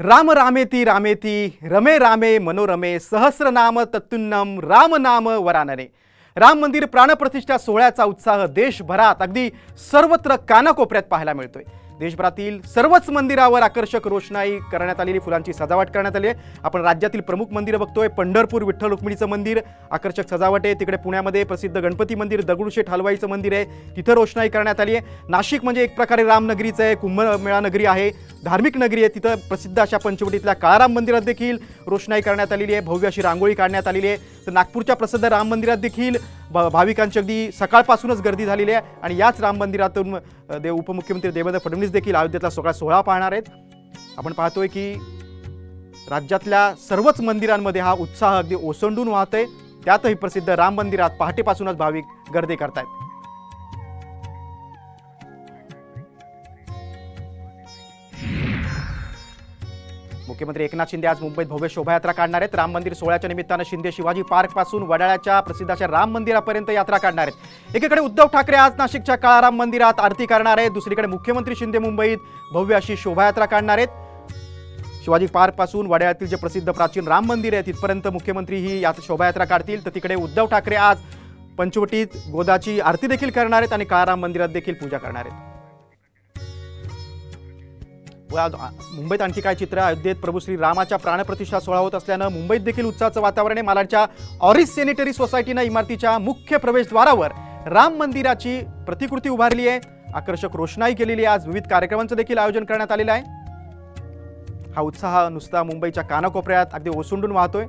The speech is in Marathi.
राम रामेती रामेती रमे रामे मनोरमे सहस्रनाम तत्तुन्नम राम नाम वरानने. राम मंदिर प्राणप्रतिष्ठा सोहळ्याचा उत्साह देशभरात अगदी सर्वत्र कानाकोपऱ्यात पाहायला मिळतोय. देशभरातील सर्वच मंदिरावर आकर्षक रोषणाई करण्यात आलेली फुलांची सजावट करण्यात आली आहे. आपण राज्यातील प्रमुख मंदिरं बघतोय. पंढरपूर विठ्ठल रुक्मिणीचं मंदिर आकर्षक सजावट आहे. तिकडे पुण्यामध्ये प्रसिद्ध गणपती मंदिर दगडूशेठ हलवाईचं मंदिर आहे. तिथं रोषणाई करण्यात आली आहे. नाशिक म्हणजे एक प्रकारे रामनगरीचं आहे. कुंभमेळा नगरी आहे. धार्मिक नगरी आहे. तिथं प्रसिद्ध अशा पंचवटीतल्या काळाराम मंदिरात देखील रोषणाई करण्यात आलेली आहे. भव्य अशी रांगोळी काढण्यात आलेली आहे. तर नागपूरच्या प्रसिद्ध राम मंदिरात देखील भ- भाविकांची अगदी सकाळपासूनच गर्दी झालेली आहे आणि याच राम मंदिरातून देव उपमुख्यमंत्री देवेंद्र फडणवीस देखील अयोध्येतला सगळा सोहळा पाहणार आहेत. आपण पाहतोय की राज्यातल्या सर्वच मंदिरांमध्ये हा उत्साह अगदी ओसंडून वाहतोय. त्यातही प्रसिद्ध राम मंदिरात पहाटेपासूनच भाविक गर्दी करतायत. मुख्यमंत्री एकनाथ शिंदे आज मुंबईत भव्य शोभायात्रा काढणार आहेत. राम मंदिर सोहळ्याच्या निमित्तानं शिंदे शिवाजी पार्कपासून वडाळ्याच्या प्रसिद्धाच्या राम मंदिरापर्यंत यात्रा काढणार आहेत. एकीकडे उद्धव ठाकरे आज नाशिकच्या काळाराम मंदिरात आरती करणार आहेत. दुसरीकडे मुख्यमंत्री शिंदे मुंबईत भव्य अशी शोभायात्रा काढणार आहेत. शिवाजी पार्कपासून वड्यातील जे प्रसिद्ध प्राचीन राम मंदिर आहे तिथपर्यंत मुख्यमंत्री ही यात शोभायात्रा काढतील. तर तिकडे उद्धव ठाकरे आज पंचवटीत गोदाची आरती देखील करणार आहेत आणि काळाराम मंदिरात देखील पूजा करणार आहेत. व मुंबईत आणखी काय चित्र आहे? अयोध्येत प्रभू श्री रामाच्या प्राणप्रतिष्ठा सोहळा होत असल्यानं मुंबईत देखील उत्साहाचं वातावरण आहे. मालाडच्या ऑरिस सॅनिटरी सोसायटीनं इमारतीच्या मुख्य प्रवेशद्वारावर राम मंदिराची प्रतिकृती उभारली आहे. आकर्षक रोषणाई केलेली आहे. आज विविध कार्यक्रमांचं देखील आयोजन करण्यात आलेलं आहे. हा उत्साह नुसता मुंबईच्या कानाकोपऱ्यात अगदी ओसंडून वाहतोय.